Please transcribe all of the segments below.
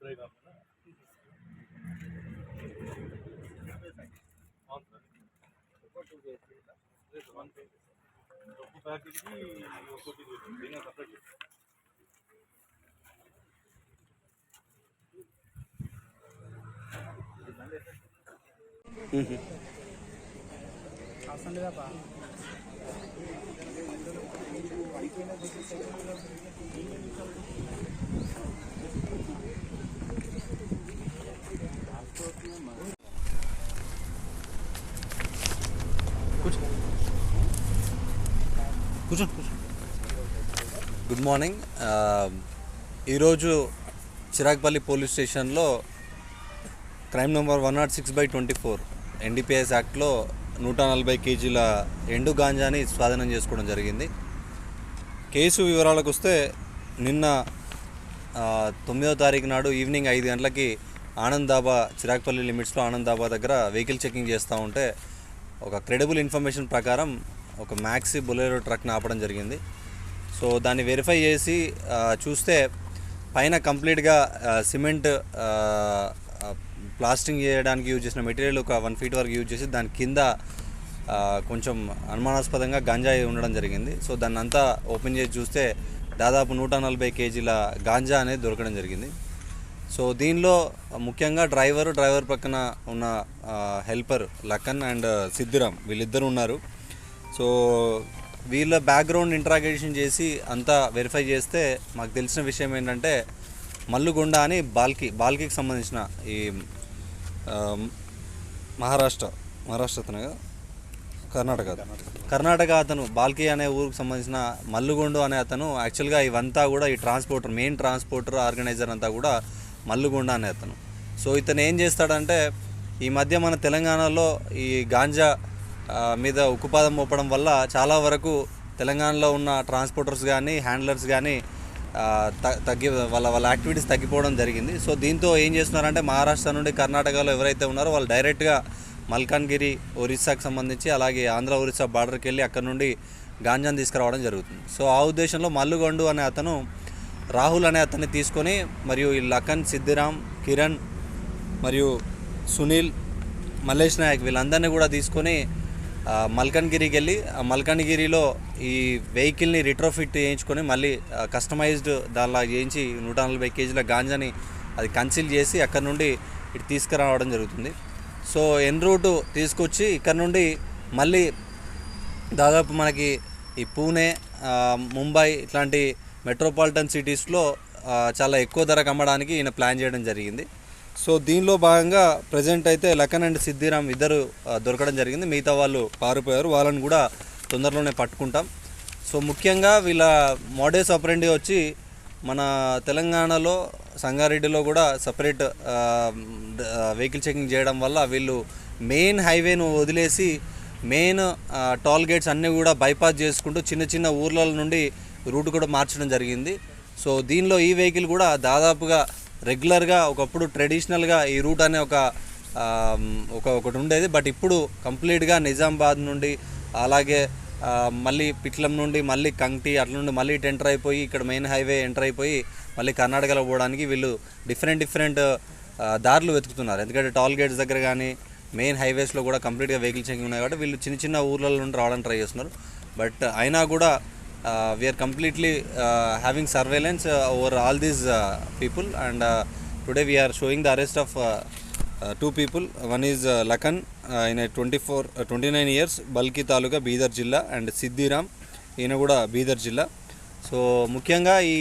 Repair కాకుండా లేదు one page ఒక్క ప్యాకేజ్కి ఒక్కొక్కటి దీన్ని సపరేట్ చేస్తాను కూర్చో కూర్చో కూర్చో గుడ్ మార్నింగ్ ఈరోజు చిరాగ్పల్లి పోలీస్ స్టేషన్లో crime number one nought six by twenty four NDPS యాక్ట్లో నూట నలభై కేజీల ఎండు గాంజాని స్వాధీనం చేసుకోవడం జరిగింది. కేసు వివరాలకు వస్తే నిన్న తొమ్మిదో తొమ్మిదవ తారీఖు నాడు ఈవినింగ్ ఐదు గంటలకి ఆనంద్ దాబా చిరాగ్పల్లి లిమిట్స్లో ఆనంద్ దాబా దగ్గర వెహికల్ చెకింగ్ చేస్తూ ఉంటే ఒక క్రెడిబుల్ ఇన్ఫర్మేషన్ ప్రకారం ఒక మ్యాక్సీ బొలేరో ట్రక్ని ఆపడం జరిగింది. సో దాన్ని వెరిఫై చేసి చూస్తే పైన కంప్లీట్గా సిమెంట్ ప్లాస్టింగ్ చేయడానికి యూజ్ చేసిన మెటీరియల్ ఒక వన్ ఫీట్ వరకు యూజ్ చేసి దాని కింద కొంచెం అనుమానాస్పదంగా గంజాయి ఉండడం జరిగింది. సో దాన్ని అంతా ఓపెన్ చేసి చూస్తే దాదాపు నూట నలభై కేజీల గాంజా అనేది దొరకడం జరిగింది. సో దీనిలో ముఖ్యంగా డ్రైవర్ డ్రైవర్ పక్కన ఉన్న హెల్పర్ లక్కన్ అండ్ సిద్ధిరామ్ వీళ్ళిద్దరు ఉన్నారు. సో వీళ్ళ బ్యాక్గ్రౌండ్ ఇంట్రాగేషన్ చేసి అంతా వెరిఫై చేస్తే మాకు తెలిసిన విషయం ఏంటంటే మల్లుగొండ అని బాల్కి బాల్కీకి సంబంధించిన ఈ మహారాష్ట్ర మహారాష్ట్ర అతను కదా? కర్ణాటక కర్ణాటక అతను బాల్కి అనే ఊరికి సంబంధించిన మల్లుగొండు అనే అతను యాక్చువల్గా ఇవంతా కూడా ఈ ట్రాన్స్పోర్టర్ మెయిన్ ట్రాన్స్పోర్టర్ ఆర్గనైజర్ అంతా కూడా మల్లుగొండ అనే అతను. సో ఇతను ఏం చేస్తాడంటే ఈ మధ్య మన తెలంగాణలో ఈ గాంజా మీద ఉక్కుపాదం మోపడం వల్ల చాలా వరకు తెలంగాణలో ఉన్న ట్రాన్స్పోర్టర్స్ కానీ హ్యాండ్లర్స్ కానీ తగ్గి వాళ్ళ వాళ్ళ యాక్టివిటీస్ తగ్గిపోవడం జరిగింది. సో దీంతో ఏం చేస్తున్నారంటే మహారాష్ట్ర నుండి కర్ణాటకలో ఎవరైతే ఉన్నారో వాళ్ళు డైరెక్ట్గా మల్కాన్గిరి ఒరిస్సాకి సంబంధించి అలాగే ఆంధ్ర ఒరిస్సా బార్డర్కి వెళ్ళి అక్కడ నుండి గాంజాను తీసుకురావడం జరుగుతుంది. సో ఆ ఉద్దేశంలో మల్లుగొండు అనే అతను రాహుల్ అనే అతన్ని తీసుకొని మరియు ఈ లఖన్ సిద్ధిరామ్ కిరణ్ మరియు సునీల్ మల్లేష్ నాయక్ వీళ్ళందరినీ కూడా తీసుకొని మల్కన్గిరికి వెళ్ళి ఆ మల్కన్గిరిలో ఈ వెహికల్ని రిట్రోఫిట్ చేయించుకొని మళ్ళీ కస్టమైజ్డ్ దానిలా చేయించి నూట నలభై కేజీల గాంజాని అది కన్సిల్ చేసి అక్కడ నుండి ఇటు తీసుకురావడం జరుగుతుంది. సో ఎన్ రూటు తీసుకొచ్చి ఇక్కడ నుండి మళ్ళీ దాదాపు మనకి ఈ పూణే ముంబై ఇట్లాంటి మెట్రోపాలిటన్ సిటీస్లో చాలా ఎక్కువ ధరకు అమ్మడానికి ఈయన ప్లాన్ చేయడం జరిగింది. సో దీనిలో భాగంగా ప్రజెంట్ అయితే లఖన్ అండ్ సిద్ధిరామ్ ఇద్దరు దొరకడం జరిగింది. మిగతా వాళ్ళు పారిపోయారు. వాళ్ళని కూడా తొందరలోనే పట్టుకుంటాం. సో ముఖ్యంగా వీళ్ళ మోడేస్ ఆపరెండి వచ్చి మన తెలంగాణలో సంగారెడ్డిలో కూడా సపరేట్ వెహికల్ చెకింగ్ చేయడం వల్ల వీళ్ళు మెయిన్ హైవేను వదిలేసి మెయిన్ టోల్ గేట్స్ అన్నీ కూడా బైపాస్ చేసుకుంటూ చిన్న చిన్న ఊర్ల నుండి రూట్ కూడా మార్చడం జరిగింది. సో దీనిలో ఈ వెహికల్ కూడా దాదాపుగా రెగ్యులర్గా ఒకప్పుడు ట్రెడిషనల్గా ఈ రూట్ అనే ఒక ఒక ఒకటి ఉండేది. బట్ ఇప్పుడు కంప్లీట్గా నిజామాబాద్ నుండి అలాగే మళ్ళీ పిట్లం నుండి మళ్ళీ కంక్టి అట్ల నుండి మళ్ళీ ఇటు ఎంటర్ అయిపోయి ఇక్కడ మెయిన్ హైవే ఎంటర్ అయిపోయి మళ్ళీ కర్ణాటకలో పోవడానికి వీళ్ళు డిఫరెంట్ డిఫరెంట్ దారులు వెతుకుతున్నారు. ఎందుకంటే టోల్ గేట్స్ దగ్గర కానీ మెయిన్ హైవేస్లో కూడా కంప్లీట్గా వెహికల్ చెకింగ్ ఉన్నాయి కాబట్టి వీళ్ళు చిన్న చిన్న ఊర్లలో నుండి రావడానికి ట్రై చేస్తున్నారు. బట్ అయినా కూడా we're completely having surveillance over all these people and today we're showing the arrest of two people one is Lakhan ఈయన twenty four twenty nine years బల్కి taluka Bidar జిల్లా అండ్ సిద్ధిరామ్ ఈయన కూడా బీదర్ జిల్లా. సో ముఖ్యంగా ఈ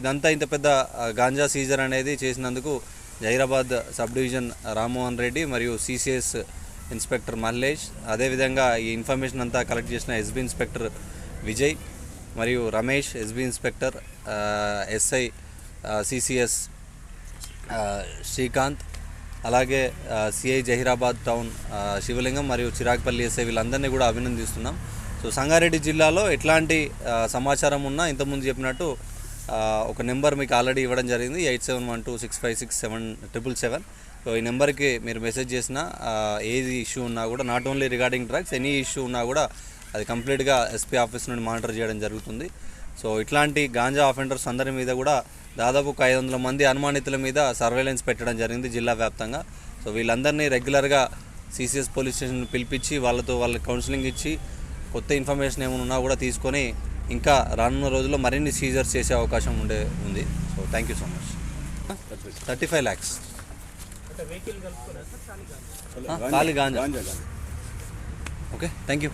ఇదంతా ఇంత పెద్ద uh, గాంజా సీజర్ అనేది చేసినందుకు జైరాబాద్ సబ్ డివిజన్ రామ్మోహన్ రెడ్డి మరియు సిసిఎస్ ఇన్స్పెక్టర్ మల్లేష్ అదేవిధంగా ఈ ఇన్ఫర్మేషన్ అంతా కలెక్ట్ చేసిన ఎస్బీ ఇన్స్పెక్టర్ విజయ్ మరియు Ramesh SB inspector SI CCS Srikanth అలాగే సిఐ జహీరాబాద్ టౌన్ శివలింగం మరియు చిరాగ్పల్లి ఎస్ఐ వీళ్ళందరినీ కూడా అభినందిస్తున్నాం. సో సంగారెడ్డి జిల్లాలో ఎట్లాంటి సమాచారం ఉన్నా ఇంతకుముందు చెప్పినట్టు ఒక నెంబర్ మీకు ఆల్రెడీ ఇవ్వడం జరిగింది. Eight seven one two six five six seven triple seven. So ఈ నెంబర్కి మీరు మెసేజ్ చేసినా ఏది ఇష్యూ ఉన్నా కూడా not only regarding drugs any issue ఉన్నా కూడా అది కంప్లీట్గా ఎస్పీ ఆఫీస్ నుండి మానిటర్ చేయడం జరుగుతుంది. సో ఇట్లాంటి గాంజా ఆఫెండర్స్ అందరి మీద కూడా దాదాపు ఒక ఐదు వందల మంది అనుమానితుల మీద సర్వేలెన్స్ పెట్టడం జరిగింది జిల్లా వ్యాప్తంగా. సో వీళ్ళందరినీ రెగ్యులర్గా సిసిఎస్ పోలీస్ స్టేషన్ పిలిపించి వాళ్ళతో వాళ్ళకి కౌన్సిలింగ్ ఇచ్చి కొత్త ఇన్ఫర్మేషన్ ఏమైనా ఉన్నా కూడా తీసుకొని ఇంకా రానున్న రోజుల్లో మరిన్ని సీజర్స్ చేసే అవకాశం ఉండే ఉంది. So thank you so much. Thirty five lakhs. ఖాళీ ganja. Ganja ganja. Okay thank you.